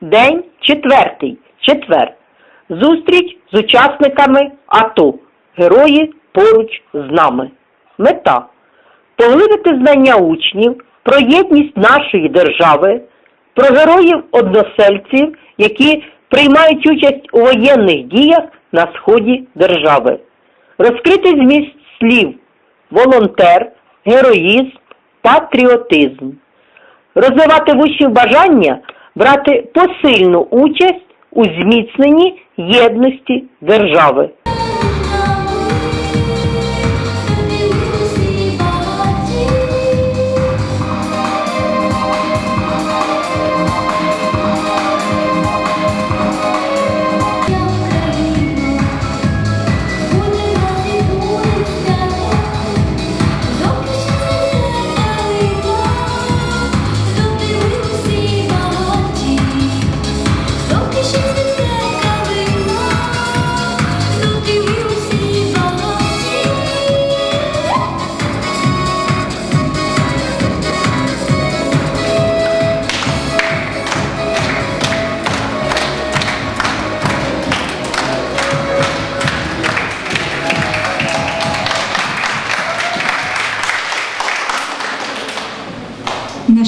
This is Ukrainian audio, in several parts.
День четвертий. Четвер. Зустріч з учасниками АТО. Герої поруч з нами. Мета поглибити знання учнів про єдність нашої держави, про героїв-односельців, які приймають участь у воєнних діях на сході держави, розкрити зміст слів, волонтер, героїзм, патріотизм, розвивати в учнів бажання брати посильну участь у зміцненні єдності держави.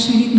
Shri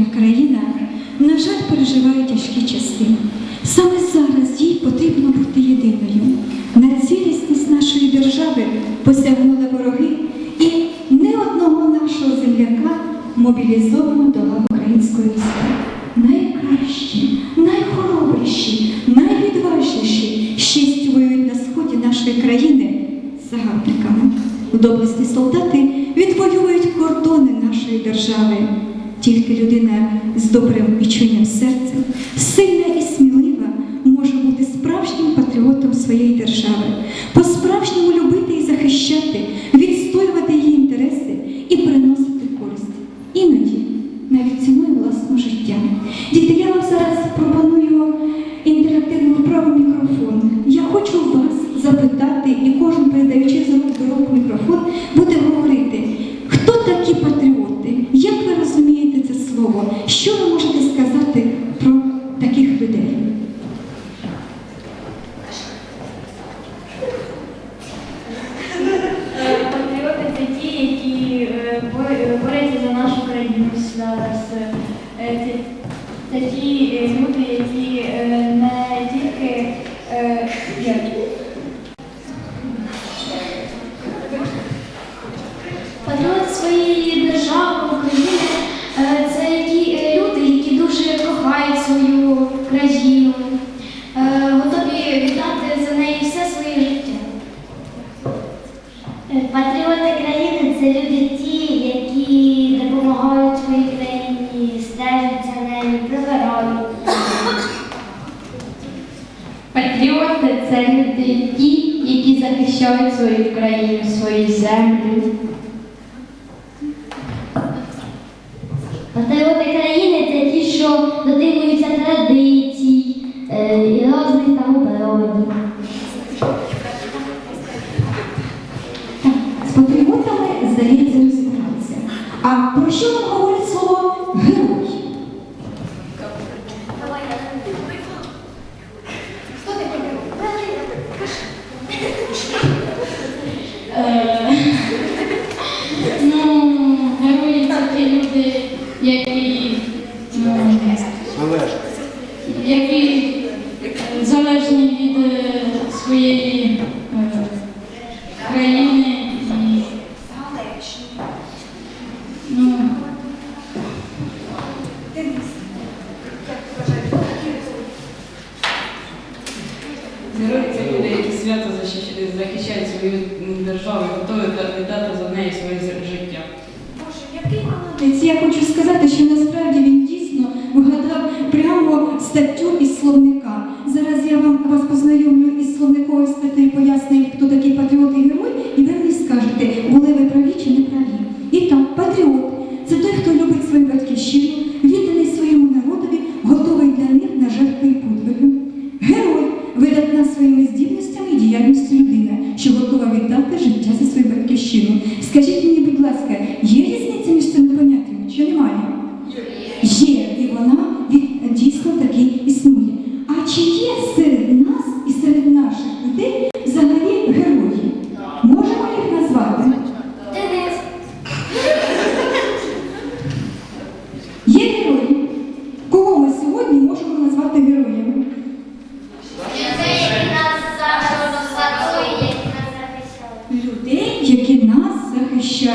зараз е, такі люди, які е, не захищають свою країну, свою землю. Патріоти країни це ті, що дотримуються традицій е, різних там оборонів. З патріотами здається розібратися. А про що Zależni. Jaki zależni od swojej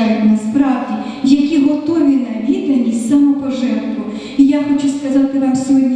захищають насправді, які готові на відданість самопожертву. І я хочу сказати вам сьогодні,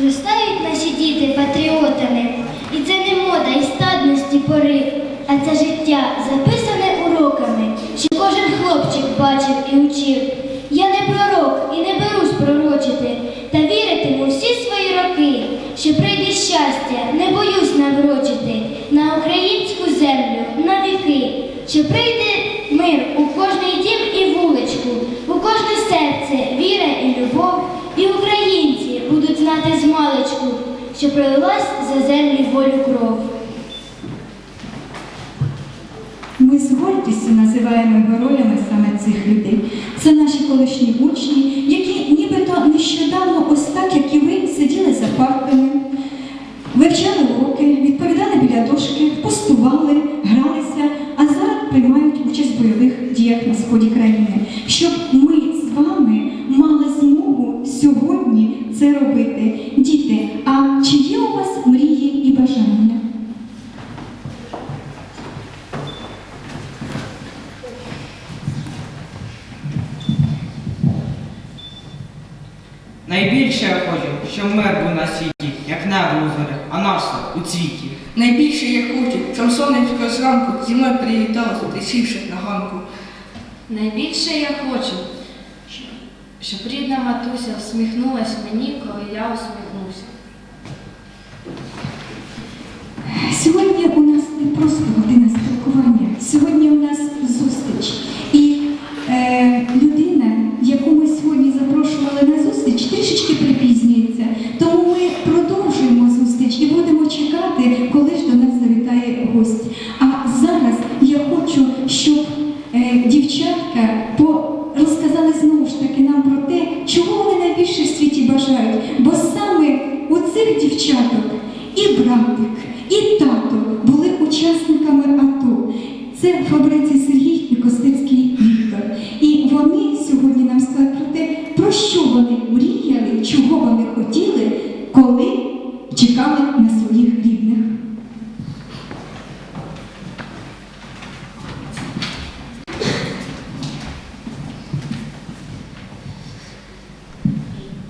Зростають наші діти патріотами, і це не мода і стадності порив, а це життя, записане уроками, що кожен хлопчик бачив і учив. Я не пророк і не берусь пророчити, та віритиму всі свої роки, що прийде щастя, не боюсь наврочити на українську землю на віки, що прийде мир у кожний дім і вуличку, у кожне серце віра і любов, і українці будуть знати змалечку, що пролилась за землі волю кров. Ми з гордістю називаємо героями саме цих людей. Це наші колишні учні, які нібито нещодавно, ось так, як і ви, сиділи за партами, вивчали уроки, відповідали біля дошки, постували, гралися, а зараз приймають участь в бойових діях на сході країни. Щоб ми з вами мали змогу сьогодні це робити. Діти, а чи є у вас мрії і бажання? Хочу, щоб мир був на світі, як небо у зорях, а наше у цвіті. Найбільше я хочу, щоб сонечко зранку зі мною привіталося, присівши на ганку. Найбільше я хочу, щоб рідна матуся усміхнулась мені, коли я усміхнуся. Сьогодні у нас не просто година спілкування, сьогодні у нас по розказали знову ж таки нам про те, чого вони найбільше в світі бажають. Бо саме у цих дівчаток і братик, і тато були учасниками АТО. Це Фабриці Сергій і Костицький Віктор. І вони сьогодні нам скажуть про те, про що вони мріяли, чого вони хотіли, коли чекали на своїх рідних.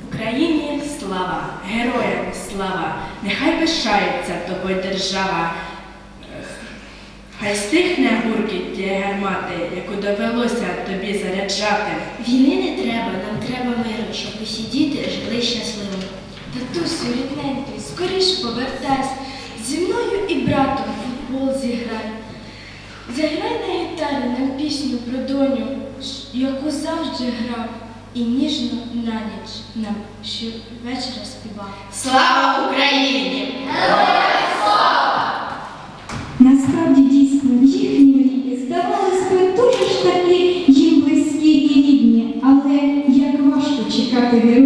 Україні слава, героям слава, нехай пишається тобою держава. Ех, Хай стихне гуркіт тієї гармати, яку довелося тобі заряджати. Війни не треба, нам треба миру, щоб усі діти жили щасливо. Татусю, рідненький, скоріш повертайся, зі мною і братом футбол зіграй. Заграй на гітарі нам пісню про доню, яку завжди грав, і ніжно на ніч нам щовечора співав. Слава Україні! Важко чекати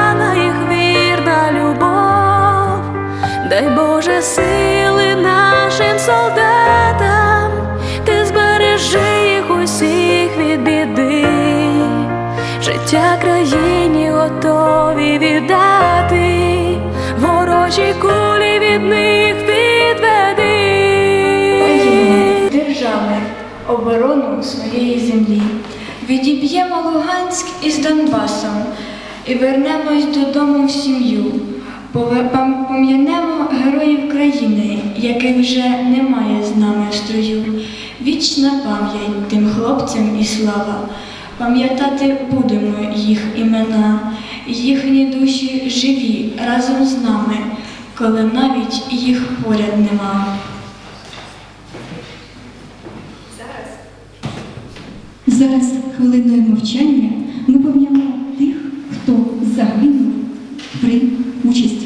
Сили нашим солдатам, ти збережи їх усіх від біди, життя країні готові віддати, ворожі кулі від них відведи. держави, оборону своєї землі. Відіб'ємо Луганськ із Донбасом і вернемось додому в сім'ю. Пом'янемо героїв країни, яких вже немає з нами в строю. Вічна пам'ять тим хлопцям і слава. Пам'ятати будемо їх імена, їхні душі живі разом з нами, коли навіть їх поряд нема. Зараз хвилиною мовчання ми пом'янемо тих, хто загинув при участі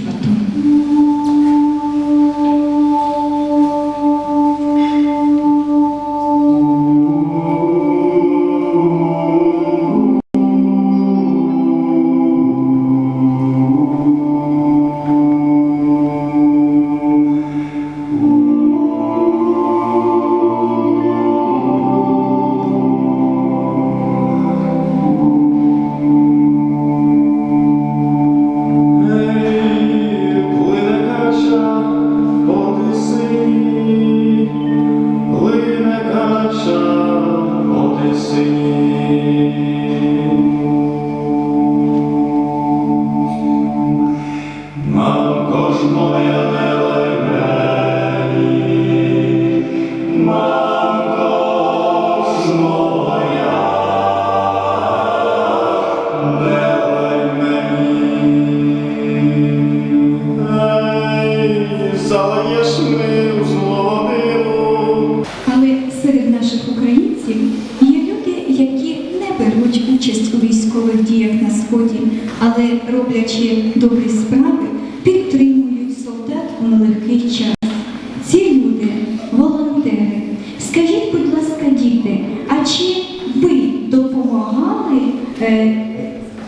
допомагали е,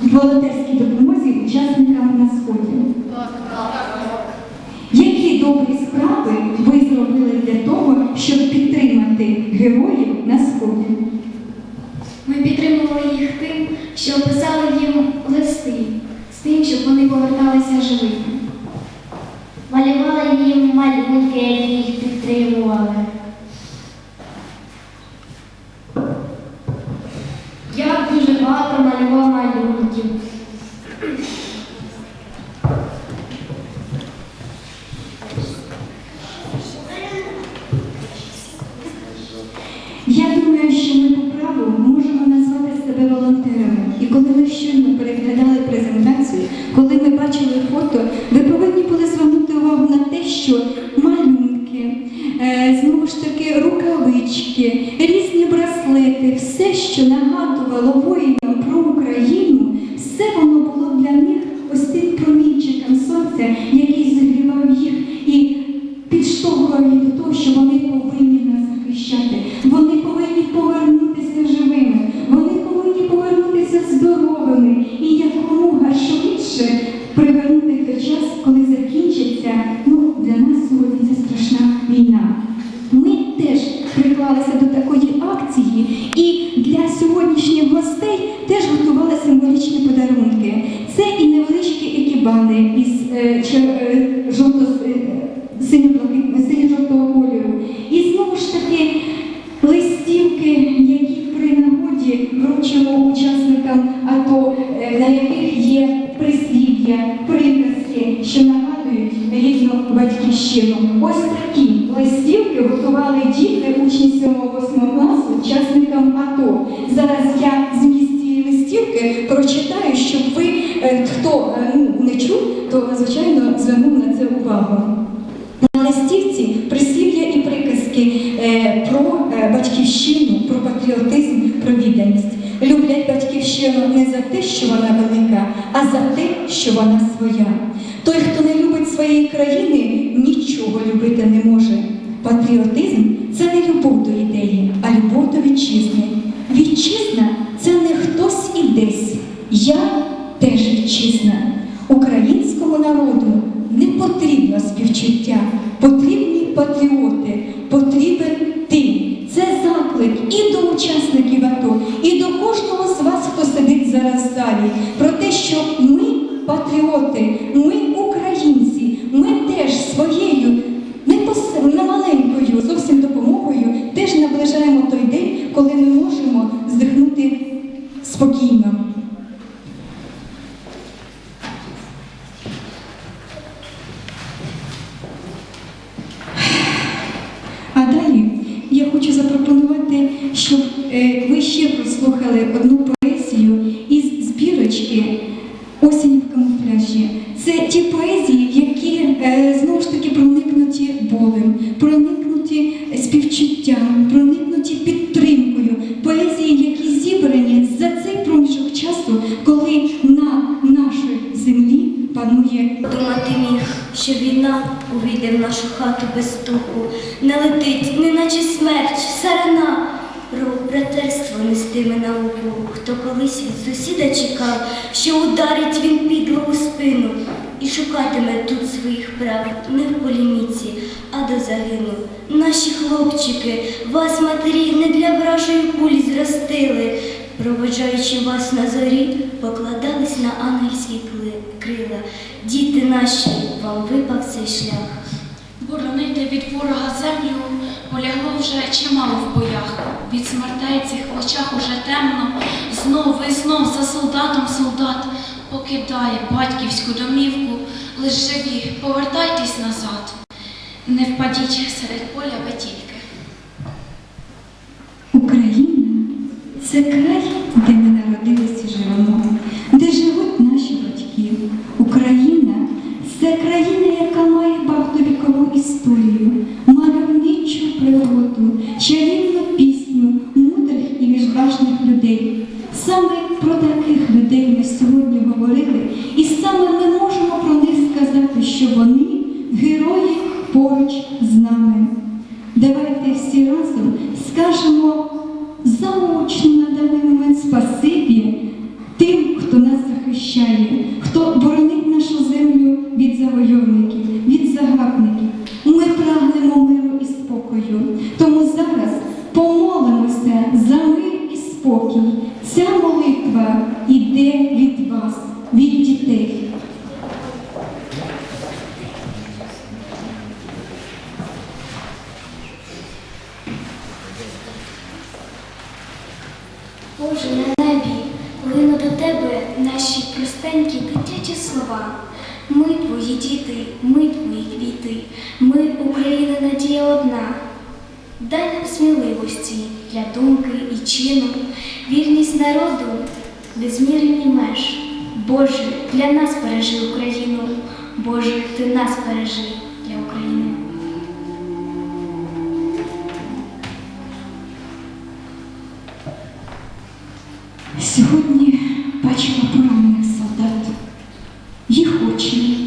волонтерській допомозі учасникам на сході? Які добрі справи ви зробили для того, щоб підтримати героїв на сході? Ми підтримували їх тим, що писали їм листи з тим, щоб вони поверталися живими. Малювали їм малюнки, які їх підтримували. Думаю, що ми по праву можемо назвати себе волонтерами. І коли ми щойно переглядали презентацію, коли ми бачили фото, ви повинні були звернути увагу на те, що малюнки, е, знову ж таки, рукавички, привернути той час, коли закінчиться ну, для нас сьогодні ця страшна війна. Ми теж приклалися до такої акції і для сьогоднішніх гостей теж готували символічні подарунки. Це і невеличкі екібани із е, чер- е, жовто е, синьо-блакитного, синьо-жовтого кольору. І знову ж таки листівки, які при нагоді вручимо учасникам АТО, е, на яких є прислів'я, приказки, що нагадують рідну батьківщину. Ось такі листівки готували діти, учні 7-8 класу, учасникам АТО. Зараз я зміст цієї листівки прочитаю, щоб ви е, е, хто е, ну, не чув, то звичайно звернув на це увагу. На листівці прислів'я і приказки е, про е, батьківщину, про патріотизм, про відданість. Люблять батьківщину не за те, що вона велика, а за те, що вона своя. Той, хто не любить своєї країни, нічого любити не може. Патріотизм це не любов до ідеї, а любов до вітчизни. Вітчизна це не хтось і десь. Я потрібні патріоти, потрібен ти. Це заклик і до учасників АТО, і до кожного з вас, хто сидить зараз в залі, про те, що ми патріоти, ми українці, ми теж своєю не пос- не маленькою зовсім допомогою теж наближаємо той день, коли ми можемо здихнути спокійно. А далі я хочу запропонувати, щоб е, ви ще прослухали одну поезію із збірочки Осінь. Це ті поезії, які е, знову ж таки проникнуті болем, проникнуті співчуттям, проникнуті підтримкою. Поезії, які зібрані за цей проміжок часу, коли на нашій землі панує Думати міг, що війна увійде в нашу хату без стуку, не летить, неначе смерть, сарана. Про братерство нестиме науку, хто колись від сусіда чекав, що ударить він підло у спину і шукатиме тут своїх прав не в поліміці, а до загину. Наші хлопчики, вас матері не для вражої кулі зростили, проводжаючи вас на зорі, покладались на ангельські крила. Діти наші, вам випав цей шлях. Боронити від ворога землю полягло вже чимало в боях. Від смертей цих в очах уже темно. Знов і знов за солдатом солдат покидає батьківську домівку. Лиш живі, повертайтесь назад. Не впадіть серед поля ви тільки. Україна це край, де ми народилися живемо, де живуть наші батьки. Україна це країна, яка має багатовікову історію, для нас бережи Україну, Боже, ти нас бережи для України. Сьогодні бачимо поранених солдат. Їх очі,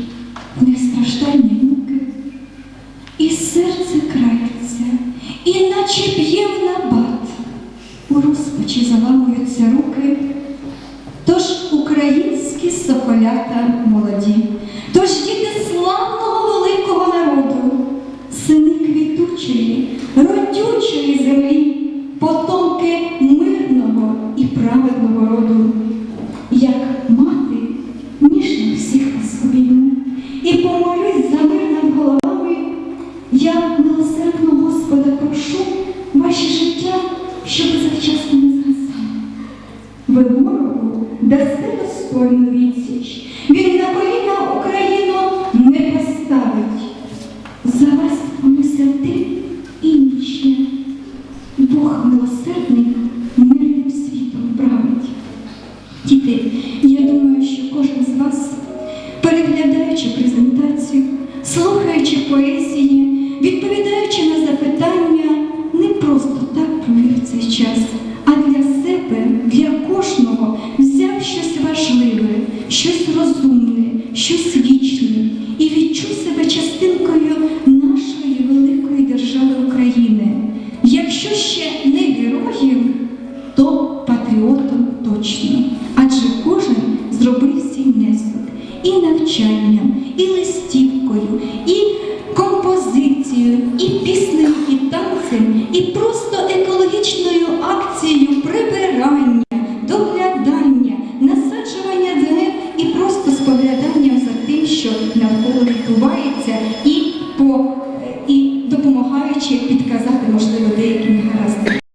щось